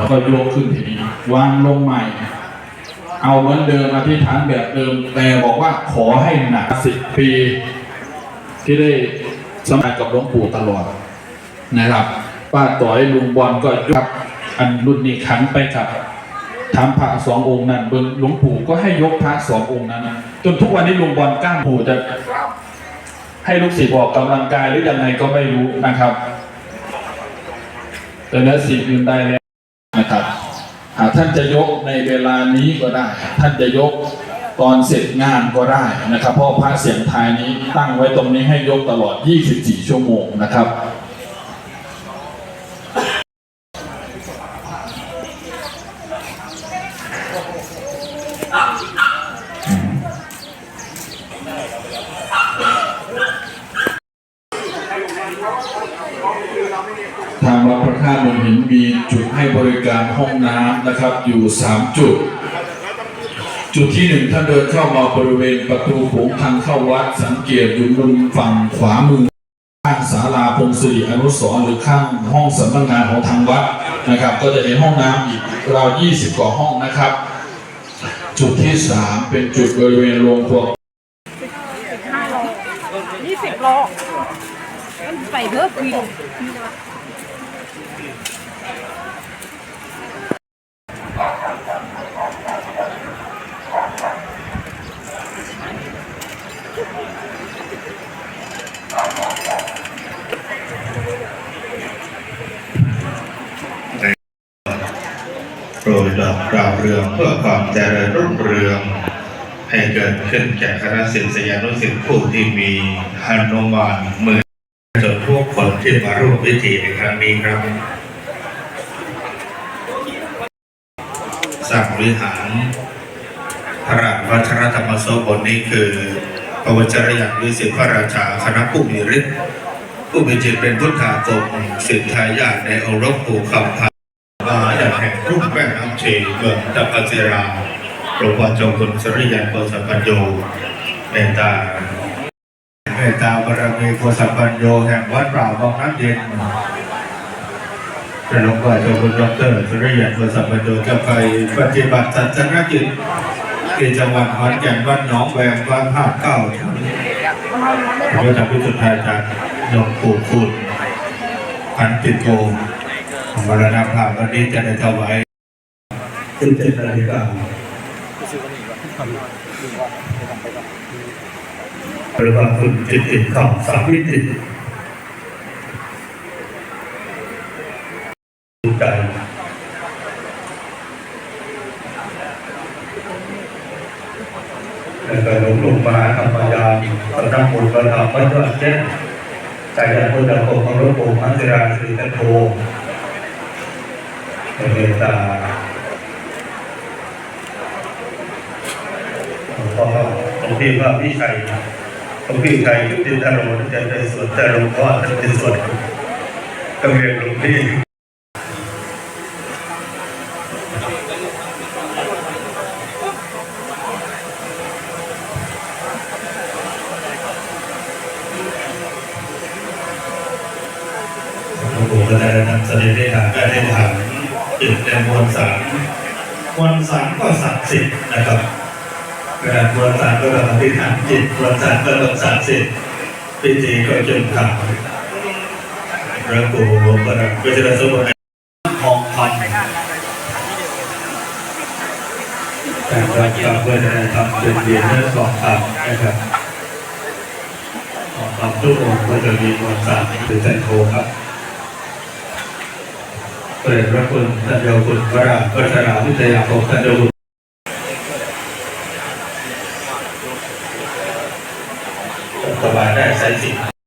แล้วก็ยกขึ้นทีนี้วางลงใหม่ เอาเหมือนเดิมอธิษฐานแบบเดิม แต่บอกว่าขอให้หนักสิบปี ที่ได้สมัยกับหลวงปู่ตลอดนะครับ ป้าต่อยลุงบอลก็ยกอันรุ่นนี้ขันไปกับถามพระสององค์นั้นเบิ่งหลวงปู่ก็ให้ยกพระสององค์นั้น จนทุกวันนี้ลุงบอลกล้ามปู่จะให้ลูกศิษย์ออกกำลังกายหรือยังไงก็ไม่รู้นะครับ แต่เนื้อสิ่งอื่นได้แล้ว ท่านจะยกในเวลานี้ก็ได้ ท่านจะยกตอนเสร็จงานก็ได้นะครับ เพราะพระเสียงไทายนี้ตั้งไว้ตรงนี้ให้ยกตลอด 24 ชั่วโมงนะครับทางวัดพระธาตุหลวงหินมีจุด ให้บริการห้องน้ำนะครับอยู่ 3 จุด จุดที่หนึ่งท่านเดินเข้ามาบริเวณประตูโขงทางเข้าวัดสังเกตอยู่มุมฝั่งขวามือ ข้างศาลาพงศิริอนุสรหรือข้างห้องสำนักงานของทางวัดนะครับ ก็จะเห็นห้องน้ำอีกราว 20 กว่าห้องนะครับ จุดที่ 3 เป็นจุดบริเวณโรงครัวห้าโลยี่สิบโลมันไปเพิ่มวี โปรยดอกดาวเรืองเพื่อความเจริญรุ่งเรือง ให้เกิดขึ้นแก่คณะศิษยานุศิษย์ผู้ที่มีฮานุมานมือจนทุกคนที่มาร่วมพิธีในครั้งนี้ครับสร้างวิหารพระราชวัชรธรรมโสบนนี้คือพระวจรยานวิสิทธิพระราชาคณะผู้มีฤทธิ์ผู้มีจิตเป็นพุทธาคมสิทธายาในองค์หลวงปู่คำพ แม่น้ำเชยเมืองตะพัเซราหลวงพ่อจ้าคุณสริยันโกสัมปัญโยเมตตาเมตตาบารมีโกสัมปัญโยแห่งวัดป่าบางน้ำเย็นพระหลวงพ่อจ้าคุณดอกเตอรสริยันโกสัมปัญโยจะไปปฏิบัติศาสนกิจที่จังหวัดขอนแก่นวัดหนองแวงวัดภาคเก้าพระเจ้าพิสุทธิ์อาจารย์หลวงปู่คุณพันติโกมรณภาพวันนี้จะได้ถวาย สิบเจ็ดนาฬิกาหรือว่าคุณจิตติดของสามมิติดูใจแล้วก็หลงลงมาธรรมยาสำนักบุญประทับวัดยอดแจ้งใจยันพุทธโคของหลวงปู่มัสราสิริจันโทเมตตา ลวงพ่อหลวงพี่ว่าพี่ชัยหลวงพี่ชัยยุติธรรมจะเป็นส่วนแต่หลวงพ่อจะเป็นส่วนต้องเรียนหลวงพี่หลวงปู่ก็ได้นำเสด็จได้ทางการได้ทางจุดในมวลสารมวลสารก็ศักดิ์สิทธิ์นะครับ การมวลสารก็ต้องอธิษฐานจิตมวลสารก็ต้องศักดิ์สิทธิ์พิธีก็จนทำพระปู่ก็ได้ก็จะได้สมบูรณ์ทองพันการรับกรรมเพื่อจะทำเป็นเดียนเนื้อสองคำนะครับสองคำทุกองค์ก็จะมีมวลสารหรือแตนโทครับเปิดพระคุณท่านเดียวคุณวระราพัฒนาวิทยาคมท่านเดียวคุณ สบายได้ใส่สิ่งต่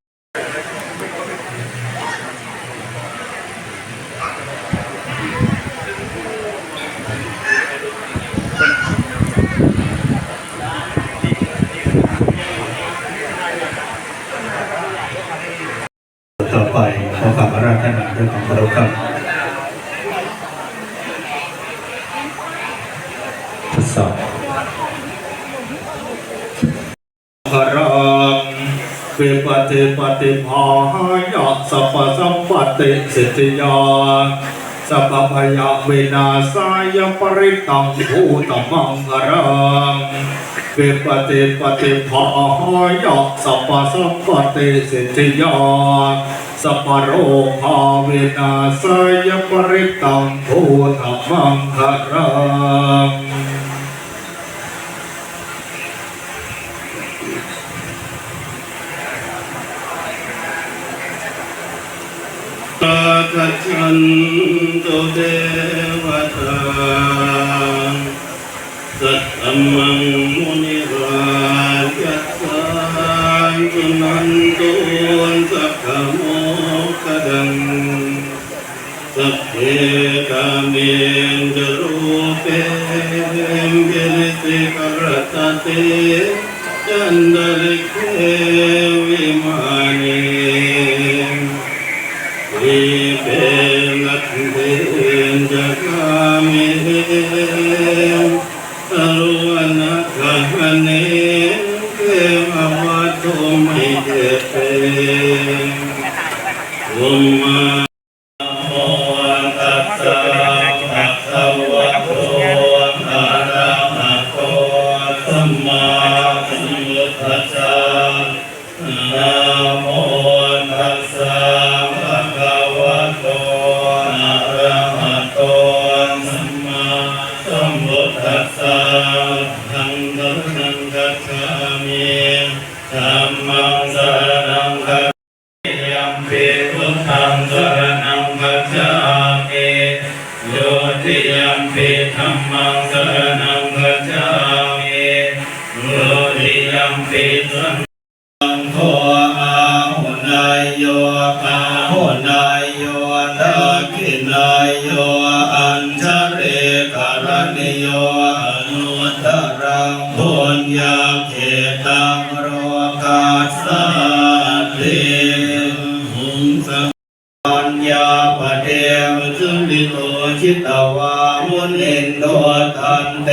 ติสิทธิยาสัพพยาเวนาสายปริตังภูตมังคารังเวปเตปเตภาหายะสัพพสัพพเตสิทธิยาสัพพโรภาเวนาสายปริตังภูตมังคารัง กัจฉันตุเดวตาสัตตมังมุนิราจัสสันตุนันตุสัพพโมกดังสัพเพกาเมนจรูปเปมเกนิสิกรตเตจันดลิเา ขิตวามุนินโดทันเต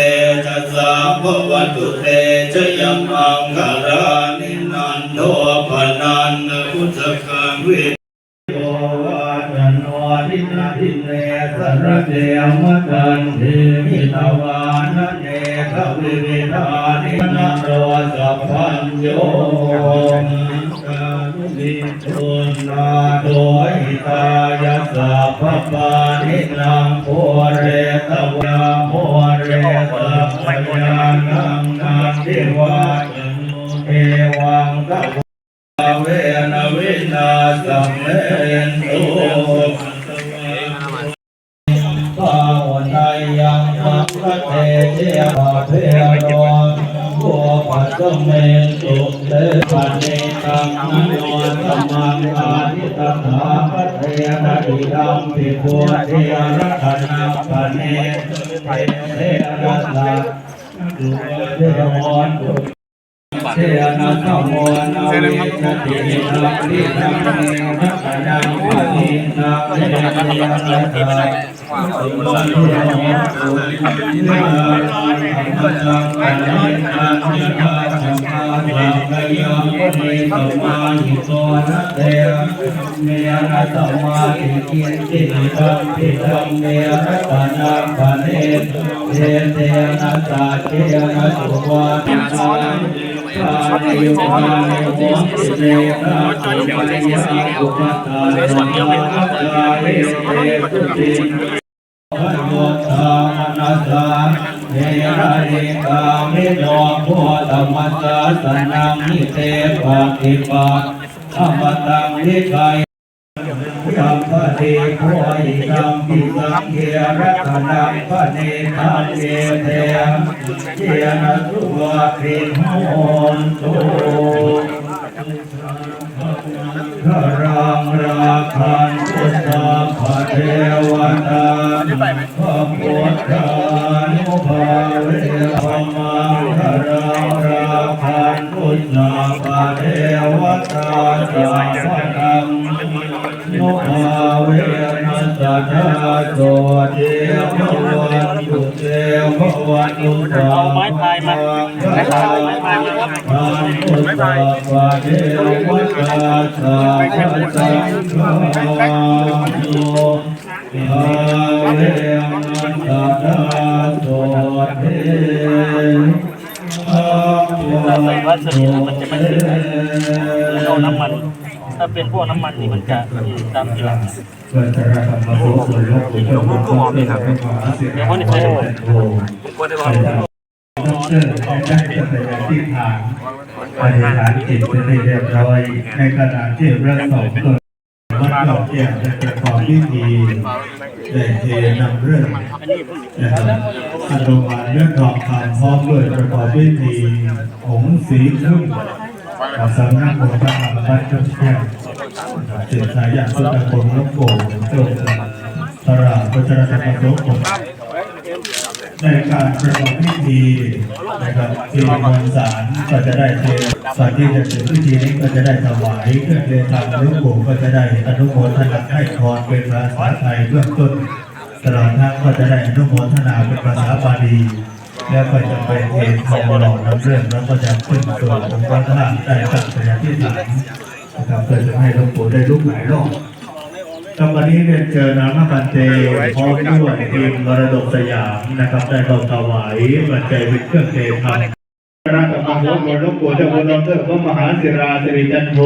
จะสาภวตุเตชยมังคารานินันโดปนันพุทธกังวิโยวาจโนทินาทิเนสรเดมกันเทมิตวานเนทวิวิธานินาโรสัพพัญโยกานุลิทุนาโดหิตายสัพพปา ตวาโมเรสัพพยานังนาทิวาจันโนเอวังกะเวนวินาสัมเมาทินาธัมมาสังกยังปะเนสัมมาหิโตนะเตเมนะสัมมาทิกินติตังทิตังเมนะตานังปะเนเทเทนะสาเทนะสุวาทิตาปาติโยนาโมติเตนะตุมายาอุปตาโนนาตาเรเตตุติพระโยธามนัสสาเนระเรกามิโนโพธรรมสาสนังนิเตปะติปะธรรมตังนิกาย ยัมปะเทโพหิตัมปิสังเกรัตนังปะเนตังเกเทเจนะสุวะปิโหนตุขรังราคันตุสัพพะเทวตาพระพุทธานุภาเว วันตุสัมมาสังฆาทานตุสัพพะเทวตาสัพพะสังฆาโยอาเวนันตดาโสเทอาใส่วัสลีนแล้วมันจะไม่ถึงแล้วเอาน้ำมัน ถ้าเป็นพวกน้ำมันนี่มันจะตามทีหลังเกิดจากการทำมาโส ดโลกเป็นตัวมันก็มีครับเป็นความเสียายโอ้โหดรได้ได้เป็นในที่ทางบริหารจิตเป็นที่เรียบร้อย ในขณะที่เรื่องสองเกิดวัดเราเกี่ยวกับประกอบพิธีได้เทนำเรื่องนะครับอนุบาลเรื่องทองคำพร้อมด้วยประกอบพิธีองค์สีพึ่งกับสำนักโบราณบ้านจุดอกแก้วเสียสายอย่างสุดตะโกนลูกโป่งจงพระราชธรรมโลก ในการประกอบพิธีนะครับที่มวลสารก็จะได้เทก่อนที่จะถึงพิธีนี้ก็จะได้ถวายเครื่องเดินทางลูกโป่งก็จะได้อนุโมทนาให้พรเป็นภาษาไทยเบื้องต้นตลอดทั้งก็จะได้อนุโมทนาเป็นภาษาบาลีแล้วก็จะไปเทศน์ทองหล่อน้ำเรื่องแล้วก็จะขึ้นสู่องค์พระธาตุได้ตั้งแต่ที่ฐานนะครับเพื่อจะให้หลวงปู่ได้ลุกหลายรอบ ครับวันนี้เรียนเชิญนามบันเตพร้อมด้วยทีมมรดกสยามนะครับได้เข้าถวายบันเตเป็นเครื่องเทธรรมคณะกรรมการหลวงปู่เจ้าคุณดอกเตอรพระมหาศิราสิริจันโท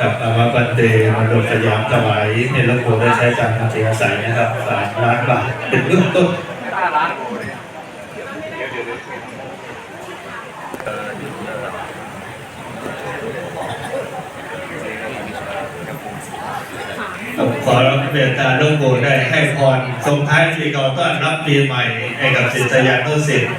กับอามาบันเตมาดนสยามถวายในหลวงปู่ได้ใช้การทำเสียสายนะครับสามล้านบาทเป็นเบื้องต้น ขอรับเรียนตาหลวงปู่ได้ให้พรส่งท้ายปีเก่าต้อนรับปีใหม่ให้กับศิษยานุศิษย์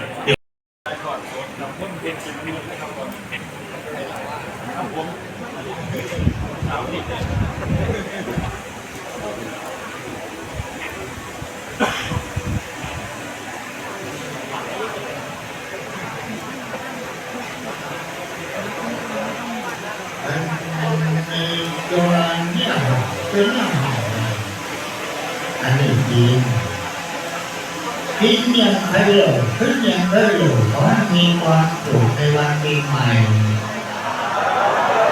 ตัวเนี่ยเป็นอาหาร อันนี้จีนกินอย่างไรเลยขึ้นอย่างไรเลยขอให้มีความสุขในวันปีใหม่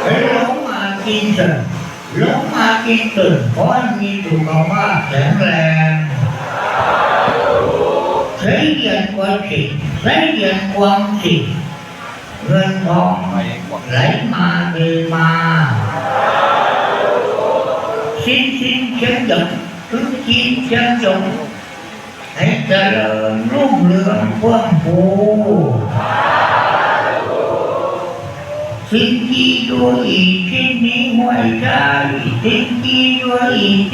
เฮ้ยหลงมากินเถอะหลงมากินตื่นขอให้มีสุขภาพแข็งแรงใช้เงินความผิดใช้เงินความผิดเงินทองไหลมาเทมา xin xin chân dụng cứ xin chân dụng hãy trở lớn รุ่งเรืองเฟื่องฟูสิ่งที่ด้วยอีกที่นี้ไว้ใจสิ่งที่ด้วยอีก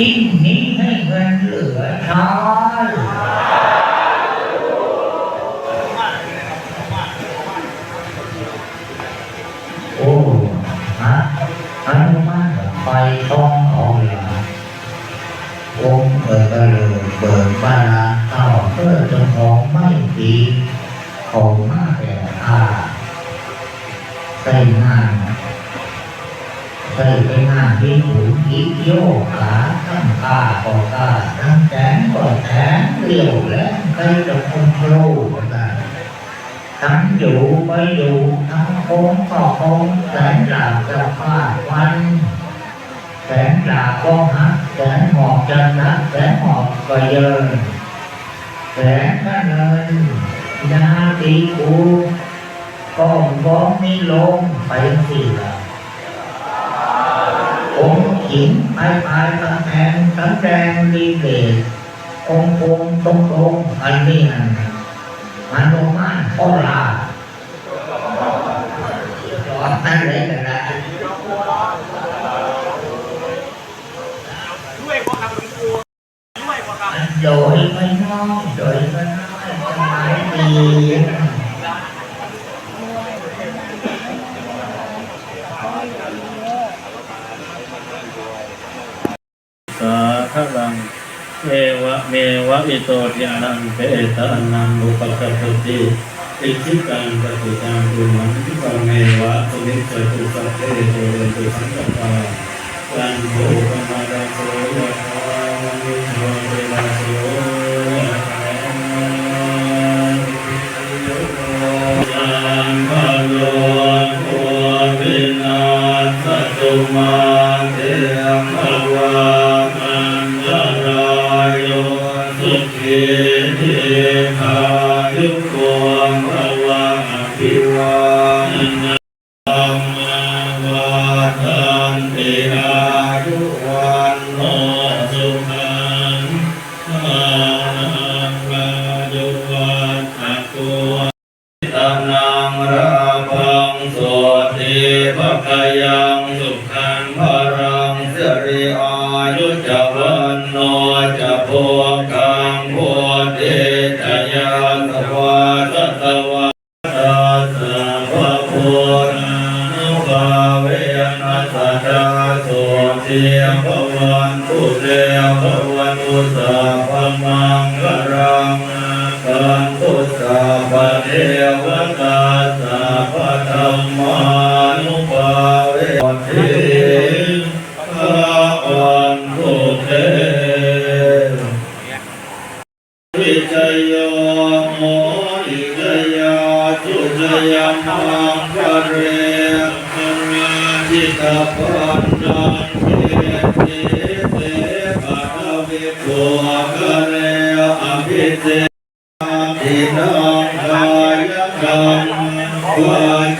ที่นี้ไว้ใจบันนี้เจ็บโคตรดีกว่าสิ้นปีอยู่อีกทิ้งนี้ให้เงินเหลือใช้โอ้ฮะอนุมานไปต้องเอาละองค์เปิดก็เลยเปิดบ้านร้านข้าเพื่อเจ้าของไม่ดี ตั้าก็ตาตั้งแขนก็แขนเรียวและเคยจะคงโลก็ได้ทั้งอยู่ไปอยู่ทั้งโค้งก็โค้งแสนหลาจะฟาดวันแสนหลาก็หักแสนหอกจะนักแสนหอกก็เยินแสนก็เนินยาตีกูก็บ้องไม่ลงไปสิละอ งค์หญิงไปไปตะแทนสำแดงดีเดชองค์งตรงตรงอันนี้อันมันโนมานโอลาร้อนนั่นเลยกันนะโดยไม่น้อยโดยไม่น้อยจะหมายดี สาธลัง เอวะเมวะอิโตทิอนังเปตะนังอุปกัปปติอิจิตังปฏิจังตุมันติปังเมวะตุนิจตุสัพเพโตเรตุสังกัปปะตันโภปมาดาโสยะธาวะนิโรเวลาโส จะโพ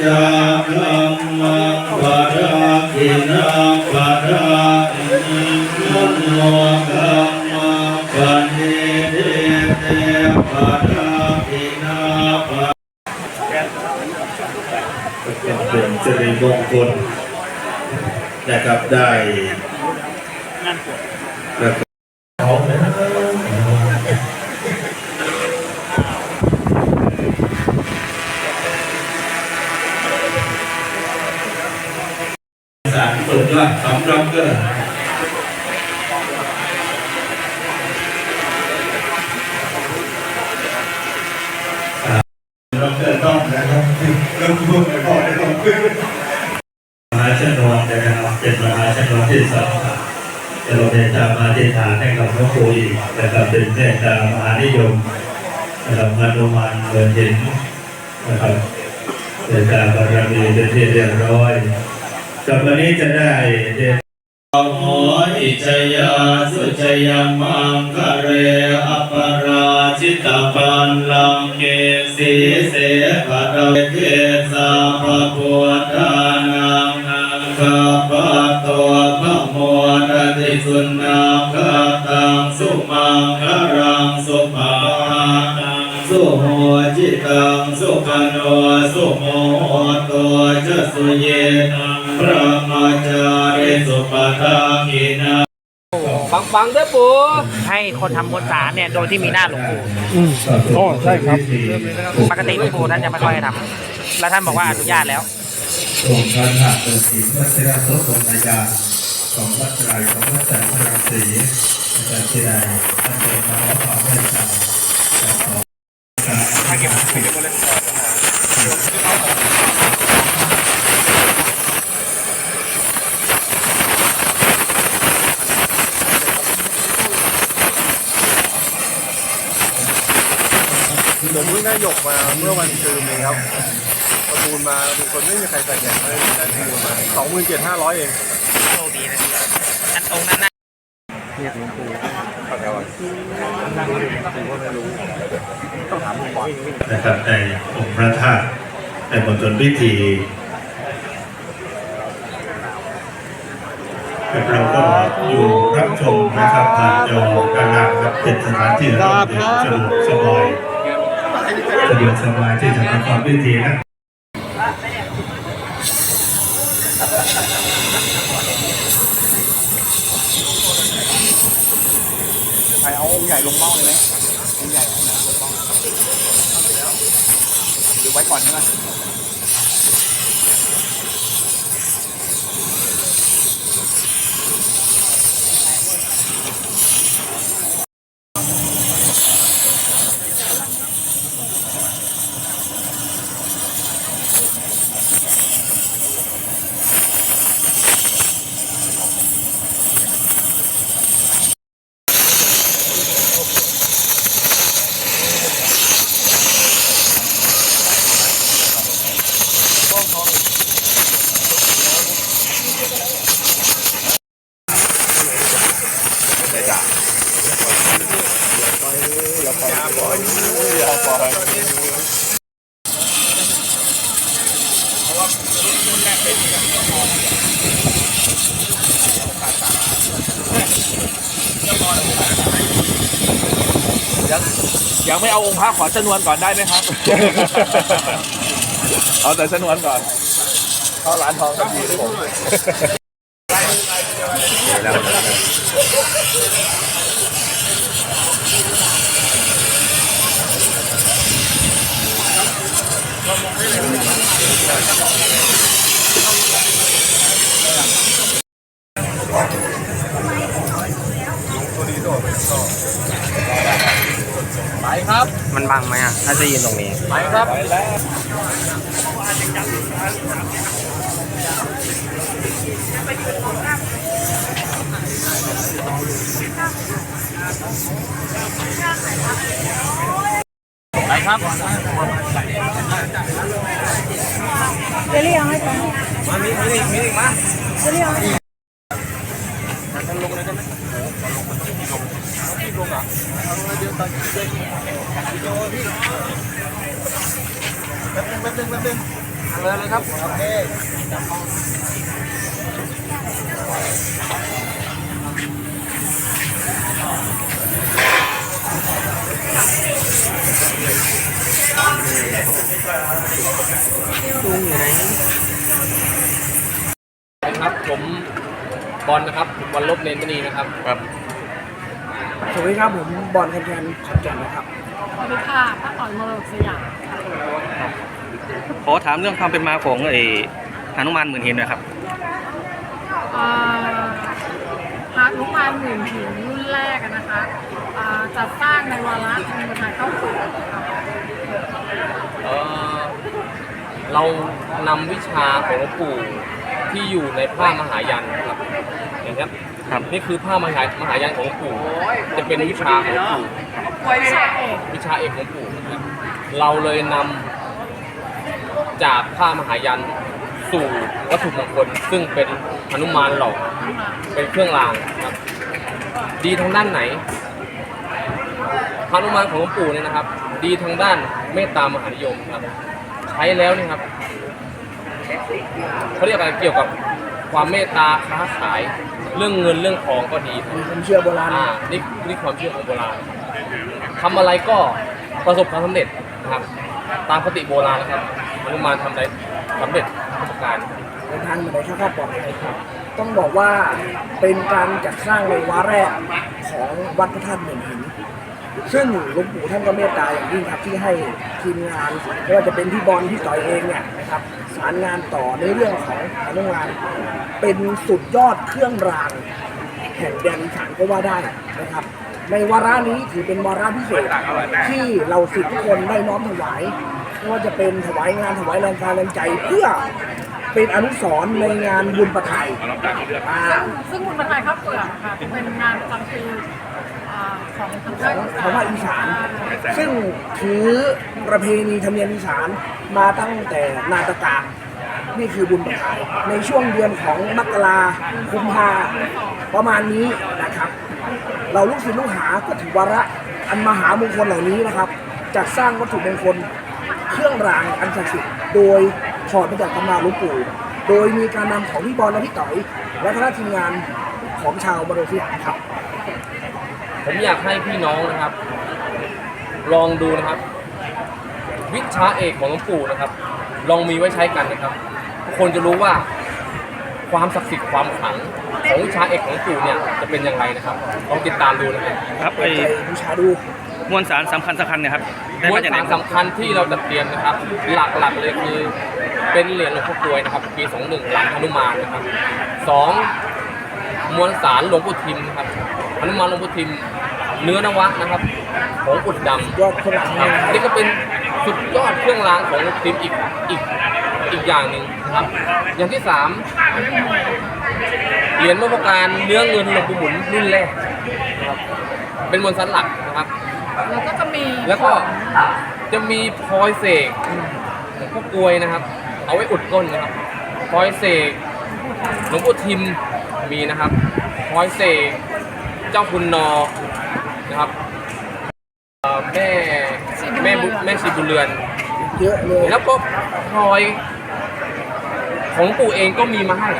จากรรมังวารากินังวาราอินังโมกรรมังปันเนเตเตวารากินาปะเป็นสิริมงคลนะครับได้นะครับ สารสุดยอดสำรับก็เราเกิดต้องนะครับเริ่มพูดไปก่อนเลยต้องขึ้นมหาชนวนนะครับเป็นมหาชนวนที่สองจะลงในตามมาที่ฐานให้ กับพระครูอีกนะครับเป็นเมตตามหานิยมนะครับมานุมานเกินเห็นนะครับเป็นตามบารมีเป็นที่เรียบร้อยกับวันนี้จะได้เดชโหอิจยาสุจยามังคะเรอ สุขโนสุโมโตจะสุเยนังพระมาจาริสุปทาคินาฟังฟังๆด้วยปูให้คนทำบนศาลเนี่ยโดยที่มีหน้าหลวงปู่อ๋อใช่ครับ ปกติหลวงปู่ท่านจะไม่ค่อยให้ทำแล้วท่านบอกว่าอนุญาตแล้วองค์พระธาตุเดินหินวัชระโสพลนายาของวัดไตรของวัดจันทร์พระรังสีอาจารย์ที่ใดท่านเป็นมาขอให้ทำขอการผมเพิ่งได้หยกมาเมื่อวันคืนเองครับประมูลมามีคนไม่มีใครใส่แหวนเลยได้ประมูลมาสองหมื่นเจ็ดห้าร้อยเองโชคดีนะท่านองค์นั้นนะนี่หลวงปู่ นะครับในองค์พระธาตุในมณฑลพิธีเราก็อยู่รับชมนะครับผ่านจอกระดาครับเป็นสถานที่เราเดินสะดวกสบายสะดวกสบายที่จะประกอบพิธีนะ ใหญ่ลงเมาเลยไหมใหญ่นะลงเมาหรือไว้ก่อนใช่ไหม เอาองค์พระขอชนวนก่อนได้ไหมครับ เอาแต่ชนวนก่อนเข้าร้านทองครับพี่ผม มันบังไหมอะ ถ้าจะยืนตรงนี้ ไปครับไปครับจะเรียกให้ไปมามีมีอีกมีอีกมาจะเรียกให้ จะลงเลยได้ไหมลงเหรอเอาลงเลยเดี๋ยวตัดเดี๋ยววิดีโอพี่ แป๊บนึงแป๊บนึงแป๊บนึงเอาเลยเลยครับโอเคครับผมบอลนะครับบอลลบเลนมณีนะครับ สวัสดีครับผมบอลคันแคนขอนแก่นนะครับสวัสดีค่ะป้าอ่อนเมอร์สยามขอถามเรื่องความเป็นมาของไอ้หนุมานหมื่นหินหนะครับอ่าพระนุมานหมื่นหินรุ่นแรกอะนะคะอ่าจัดสร้างในวาระมีประธานเข้าสู่ค่ะเอ่อเรานำวิชาของหลวงปู่ ที่อยู่ในผ้ามหายันครับอย่างนี้ยครับ นี่คือผ้ามหามหายันของหลวงปู่จะเป็นวิชาของหลวงปู่วิชาเอกวิชาเอกของหลวงปู่นะครับเราเลยนำจากผ้ามหายันสู่วัตถุมงคล ซึ่งเป็นหนุมานหล่อเป็นเครื่องรางครับ ดีทางด้านไหนพระหนุมานของหลวงปู่เนี่ยนะครับ ดีทางด้านเมตตามหานิยมครับ ใช้แล้วนี่ครับ เขาเรียกอะไรเกี่ยวกับความเมตตาค้าขาย เรื่องเงินเรื่องทองก็ดีครับมีความเชื่อโบราณอ่านี่นี่ความเชื่อของโบราณทำอะไรก็ประสบความสำเร็จนะครับ ตามคติโบราณนะครับหนุมานทำได้สำเร็จทุกประการในทางมาได้ข้าข้าปลอดภัยครับ ต้องบอกว่าเป็นการจัดสร้างในวาระแรกของวัดพระธาตุหมื่นหิน ซึ่งหลวงปู่ท่านก็เมตตาอย่างยิ่งครับที่ให้ทีมงานไม่ว่าจะเป็นพี่บอลพี่ต่อยเองเนี่ยนะครับสารงานต่อในเรื่องของอนุงาน เป็นสุดยอดเครื่องราง แห่งแดนอีสานก็ว่าได้นะครับ ในวาระนี้ถือเป็นวาระพิเศษที่เราสิทธิทุกคนได้น้อมถวายไม่ว่าจะเป็นถวายงานถวายแรงกายแรงใจเพื่อเป็นอนุสรณ์ในงานบุญประไทยซึ่งคุณประทายข้าวเปลือกค่ะเป็นงานประจำปี ของทางภาคอีของภาคอีสานซึ่งถือประเพณีธรรมเนียมอีสานมาตั้งแต่นาตกาลนี่คือบุญประทายในช่วงเดือนของมกราคุมภาประมาณนี้นะครับ เราลูกศิษย์ลูกหาก็ถือวาระอันมหามงคลเหล่านี้นะครับจัดสร้างวัตถุมงคลเครื่องรางอันศักดิ์สิทธิ์โดยถอดมาจากตำราหลวงปู่ โดยมีการนำของพี่บอลและพี่ต๋อย และคณะทีมงานของชาวมโนสยามครับ ผมอยากให้พี่น้องนะครับ ลองดูนะครับ วิชาเอกของหลวงปู่นะครับ ลองมีไว้ใช้กันนะครับทุกคนจะรู้ว่าความศักดิ์สิทธิ์ความขลังของวิชาเอกของหลวงปู่เนี่ยจะเป็นอย่างไรนะครับลองติดตามดูนะครับครับเปิไอ้ดใจบูชาดูมวลสารสำคัญสำคัญเนะครับได้มวมาลจากไหนสารครับสำคัญที่เราจัดเตรียมนะครับ หลักๆเลยคือเป็นเหรียญหลวงพ่อกลวยนะครับ ปี 21หลังหนุมานนะครับสองมวลสารหลวงปู่ทิมนะครับ หนุมานหลวงปู่ทิมเนื้อนวะนะครับ ของอุดดำยอดคนหลังครับนะนี่ก็เป็นสุดยอดเครื่องรางของทีมอีกอีกอีกอย่างหนึ่งนะครับ อย่างที่สามเหรียญมรดการเนื้อเงินหลวงปู่หมุนรุ่นแรกนะครับเป็นมวลสันหลักนะครับ แล้วก็จะมีแล้วก็จะมีพลอยเสกหลวงพ่อกลวยนะครับ เอาไว้อุดก้นนะครับพลอยเสกหลวงพ่อทิมมีนะครับพลอยเสก เจ้าคุณนอนะครับเอ่อแม่แม่บุแม่ชีบุญเรือน เยอะเลยแล้วก็พลอยของปู่เองก็มีมาให้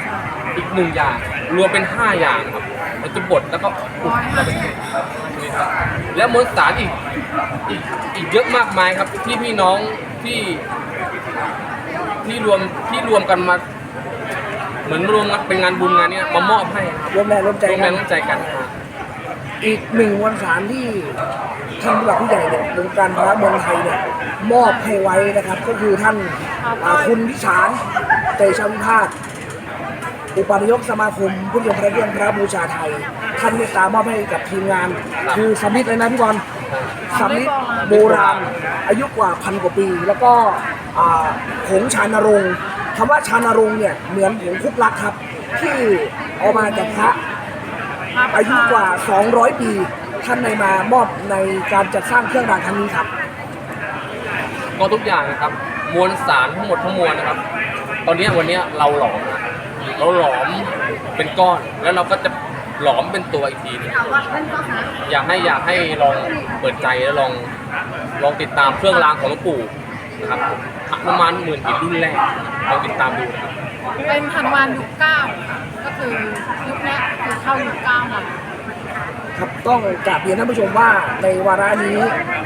อีกหนึ่งอย่าง รวมเป็นห้าอย่างครับมันจะบดแล้วก็ร้อยห้าสิบนี่ครับแล้วมวลสารอีกอีกอีกเยอะมากมายครับ ที่พี่น้องที่ที่รวมที่รวมกันมา เหมือนรวมกันเป็นงานบุญงานเนี้ยมามอบให้ครับร่วมแรงร่วมใจร่วมกัแรนงร่วมใจกันครับ อีกหนึ่งมวลสารที่ท่านผู้หลักผู้ใหญ่เนี่ยวงการพระเมืองไทยเนี่ยมอบให้ไว้นะครับ ก็คือท่านอ่าคุณพิสารเตชะวิพาสอุปนายกสมาคมผู้ยงพระเรื่องพระบูชาไทย ท่านเมตตามอบให้กับทีมงาน คือสมิธเลยนะพี่บอลสมิธโบราณอายุกว่าพันกว่าปี แล้วก็อ่าผงชานรงค์คำว่าชานรงค์เนี่ยเหมือนผงคุกลักครับ ที่เอามาจากพระ อายุกว่า 200 ปี ท่านในมามอบในการจัดสร้างเครื่องรางครั้งนี้ครับ ก็ทุกอย่างนะครับมวลสารทั้งหมดทั้งมวลนะครับ ตอนเนี้ยวันเนี้ยเราหลอมนะเราหลอมเป็นก้อนแล้วเราก็จะหลอมเป็นตัวอีกทีหนึงอยากให้อยากให้ลองเปิดใจแล้วลองลองติดตามเครื่องรางของหลวงปู่นะครับประมาณหมื่นหินรุ่นแรกลองติดตามดูนะครับ เป็นธันวายุคเก้าค่ะ ก็คือยุคเนี้ยคือเข้ายุคเก้าแล้วครับต้องกราบเรียนท่านผู้ชมว่าในวาระนี้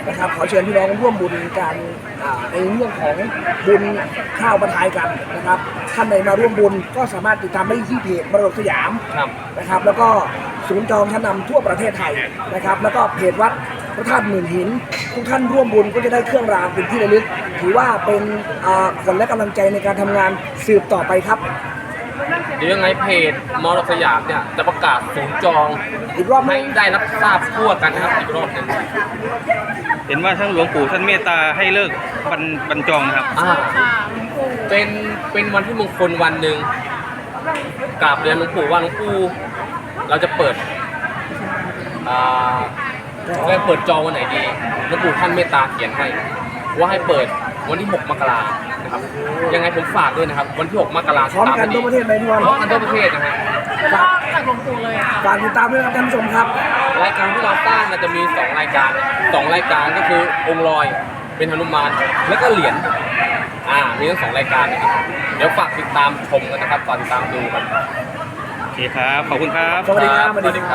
นะครับขอเชิญพี่น้องร่วมบุญกันอ่าในเรื่องของบุญข้าวประทายกันนะครับท่านใดมาร่วมบุญก็สามารถติดตามได้ที่เพจมรดกสยามครับ นะครับ แล้วก็ศูนย์จองชั้นนำทั่วประเทศไทยนะครับ แล้วก็เพจวัดพระธาตุหมื่นหิน ทุกท่านร่วมบุญก็จะได้เครื่องรางเป็นที่ระลึก ถือว่าเป็นอ่าขวัญและกำลังใจในการทำงานสืบต่อไปครับ เดี๋ยวยังไงเพจมอรสยามเนี่ยจะประกาศศูนย์จองอีกรอบหให้นึงได้รับทราบทั่วกันนะครับอีกรอบหนึงเห็นว่าท่านหลวงปู่ท่านเมตตาให้เลิกบรรบรรจองนะครับ อ่าค่ะหลวงปู่เป็นเป็นวันที่มงคลวันหนึ่งกราบเรียนหลวงปู่ว่าหลวงปู่เราจะเปิดอ่าเราเปิดจองวันไหนดีหลวงปู่ท่านเมตตาเขียนให้ว่าให้เปิดวันที่ 6 มกรา นะครับ ยังไงผมฝากด้วยนะครับ วันที่ 6 มกราพร้อมกันทั่วประเทศไหมพี่บอลพร้อมกันทั่วประเทศนะฮะเป็นรอบจากหลวงปู่เลยค่ะฝากติดตามด้วยครับท่านผู้ชมครับ รายการที่เราสร้างมันจะมี 2 รายการ 2 รายการก็คือองค์ลอยเป็นหนุมาน แล้วก็เหรียญอ่ามีทั้งสองรายการนะครับ เดี๋ยวฝากติดตามชมกันนะครับฝากติดตามดูกันโอเคครับ ขอบคุณครับ สวัสดีครับสวัสดีครับ